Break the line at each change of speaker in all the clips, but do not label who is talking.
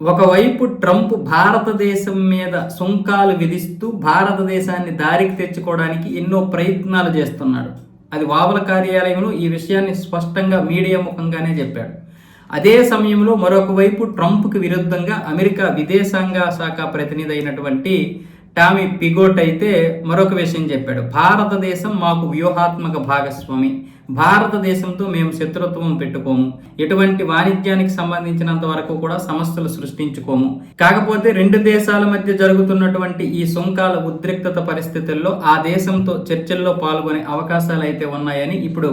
ఒకవైపు ట్రంప్ భారతదేశం మీద సుంకాలు విధిస్తూ భారతదేశాన్ని దారికి తెచ్చుకోవడానికి ఎన్నో ప్రయత్నాలు చేస్తున్నాడు. అది వావల కార్యాలయంలో ఈ విషయాన్ని స్పష్టంగా మీడియా ముఖంగానే చెప్పాడు. అదే సమయంలో మరొక వైపు ట్రంప్కి విరుద్ధంగా అమెరికా విదేశాంగ శాఖ ప్రతినిధి అయినటువంటి టామీ పిగోట్ అయితే మరొక విషయం చెప్పాడు. భారతదేశం మాకు వ్యూహాత్మక భాగస్వామి. భారతదేశంతో మేము శత్రుత్వం పెట్టుకోము. ఎటువంటి వాణిజ్యానికి సంబంధించినంత వరకు కూడా సమస్యలు సృష్టించుకోము. కాకపోతే రెండు దేశాల మధ్య జరుగుతున్నటువంటి ఈ సుంకాల ఉద్రిక్తత పరిస్థితుల్లో ఆ దేశంతో చర్చల్లో పాల్గొనే అవకాశాలు అయితే ఉన్నాయని ఇప్పుడు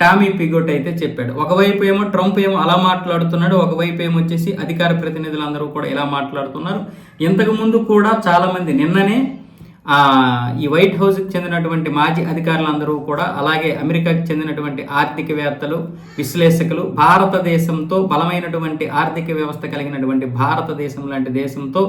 టామీ పిగోట్ అయితే చెప్పాడు. ఒకవైపు ఏమో ట్రంప్ ఏమో అలా మాట్లాడుతున్నాడు ఒకవైపు ఏమో వచ్చేసి అధికార ప్రతినిధులందరూ కూడా ఇలా మాట్లాడుతున్నారు. ఇంతకు ముందు కూడా చాలామంది నిన్ననే ఈ వైట్ హౌస్కి చెందినటువంటి మాజీ అధికారులందరూ కూడా అలాగే అమెరికాకి చెందినటువంటి ఆర్థికవేత్తలు విశ్లేషకులు భారతదేశంతో బలమైనటువంటి ఆర్థిక వ్యవస్థ కలిగినటువంటి భారతదేశం లాంటి దేశంతో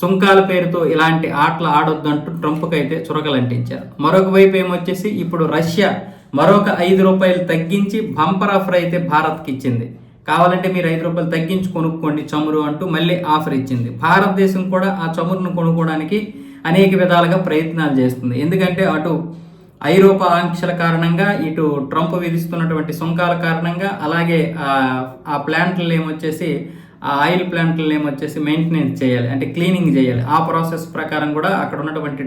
సుంకాల పేరుతో ఇలాంటి ఆటలు ఆడొద్దంటూ ట్రంప్కి అయితే చురకలంటించారు. మరొక వైపు ఏమొచ్చేసి ఇప్పుడు రష్యా మరొక ఐదు రూపాయలు తగ్గించి బంపర్ ఆఫర్ అయితే భారత్కి ఇచ్చింది. కావాలంటే మీరు ఐదు రూపాయలు తగ్గించి కొనుక్కోండి చమురు అంటూ మళ్ళీ ఆఫర్ ఇచ్చింది. భారతదేశం కూడా ఆ చమురును కొనుక్కోవడానికి అనేక విధాలుగా ప్రయత్నాలు చేస్తుంది. ఎందుకంటే అటు ఐరోపా ఆంక్షల కారణంగా ఇటు ట్రంప్ విధిస్తున్నటువంటి సుంకాల కారణంగా అలాగే ఆ- ప్లాంట్లు ఏమొచ్చేసి ఆ ఆయిల్ ప్లాంట్లు ఏమొచ్చేసి మెయింటెనెన్స్ చేయాలి. అంటే క్లీనింగ్ చేయాలి. ఆ ప్రాసెస్ ప్రకారం కూడా అక్కడ ఉన్నటువంటి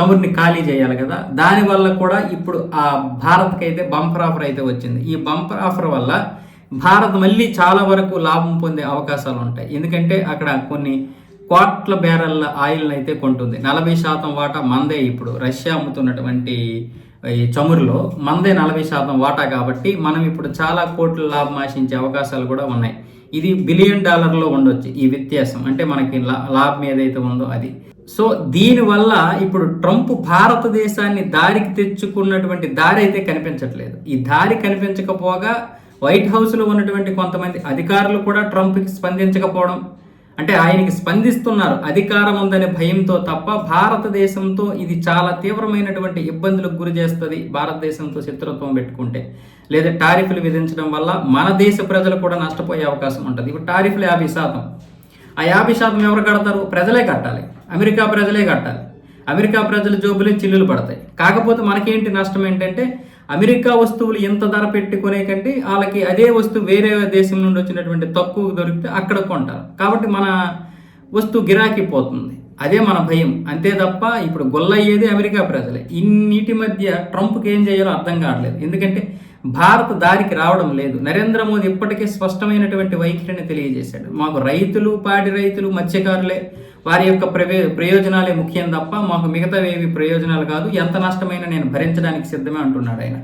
చమురుని ఖాళీ చేయాలి కదా. దానివల్ల కూడా ఇప్పుడు ఆ భారత్కి అయితే బంపర్ ఆఫర్ అయితే వచ్చింది. ఈ బంపర్ ఆఫర్ వల్ల భారత్ మళ్ళీ చాలా వరకు లాభం పొందే అవకాశాలు ఉంటాయి. ఎందుకంటే అక్కడ కొన్ని కోట్ల బ్యారెల్ల ఆయిల్ని అయితే కొంటుంది. నలభై శాతం వాటా మందే ఇప్పుడు రష్యా అమ్ముతున్నటువంటి ఈ చమురులో మందే నలభై శాతం వాటా కాబట్టి మనం ఇప్పుడు చాలా కోట్ల లాభం ఆశించే అవకాశాలు కూడా ఉన్నాయి. ఇది బిలియన్ డాలర్లో ఉండొచ్చు ఈ వ్యత్యాసం. అంటే మనకి లా- లాభం ఏదైతే ఉందో అది. సో దీనివల్ల ఇప్పుడు ట్రంప్ భారతదేశాన్ని దారికి తెచ్చుకున్నటువంటి దారి అయితే కనిపించట్లేదు. ఈ దారి కనిపించకపోగా వైట్ హౌస్లో ఉన్నటువంటి కొంతమంది అధికారులు కూడా ట్రంప్కి స్పందించకపోవడం అంటే ఆయనకి స్పందిస్తున్నారు అధికారం ఉందనే భయంతో తప్ప భారతదేశంతో ఇది చాలా తీవ్రమైనటువంటి ఇబ్బందులకు గురి చేస్తుంది భారతదేశంతో శత్రుత్వం పెట్టుకుంటే. లేదా టారిఫ్లు విధించడం వల్ల మన దేశ ప్రజలు కూడా నష్టపోయే అవకాశం ఉంటుంది. ఇప్పుడు టారిఫ్లు యాభై శాతం. ఆ యాభై శాతం ఎవరు కడతారు? ప్రజలే కట్టాలి. అమెరికా ప్రజలే కట్టాలి. అమెరికా ప్రజల జోబులే చిల్లులు పడతాయి. కాకపోతే మనకేంటి నష్టం ఏంటంటే అమెరికా వస్తువులు ఎంత ధర పెట్టుకునే కంటే వాళ్ళకి అదే వస్తువు వేరే దేశం నుండి వచ్చినటువంటి తక్కువ దొరికితే అక్కడ కొంటారు. కాబట్టి మన వస్తువు గిరాకీ పోతుంది. అదే మన భయం. అంతే తప్ప ఇప్పుడు గొల్లయ్యేది అమెరికా ప్రజలే. ఇన్నిటి మధ్య ట్రంప్కి ఏం చేయాలో అర్థం కావట్లేదు. ఎందుకంటే భారత్ దారికి రావడం లేదు. నరేంద్ర మోదీ ఇప్పటికే స్పష్టమైనటువంటి వైఖరిని తెలియజేశాడు. మాకు రైతులు పాడి రైతులు మత్స్యకారులే వారి యొక్క ప్రవే ప్రయోజనాలే ముఖ్యం తప్ప మాకు మిగతావేవి ప్రయోజనాలు కాదు. ఎంత నష్టమైనా నేను భరించడానికి సిద్ధమే అంటున్నాడు ఆయన.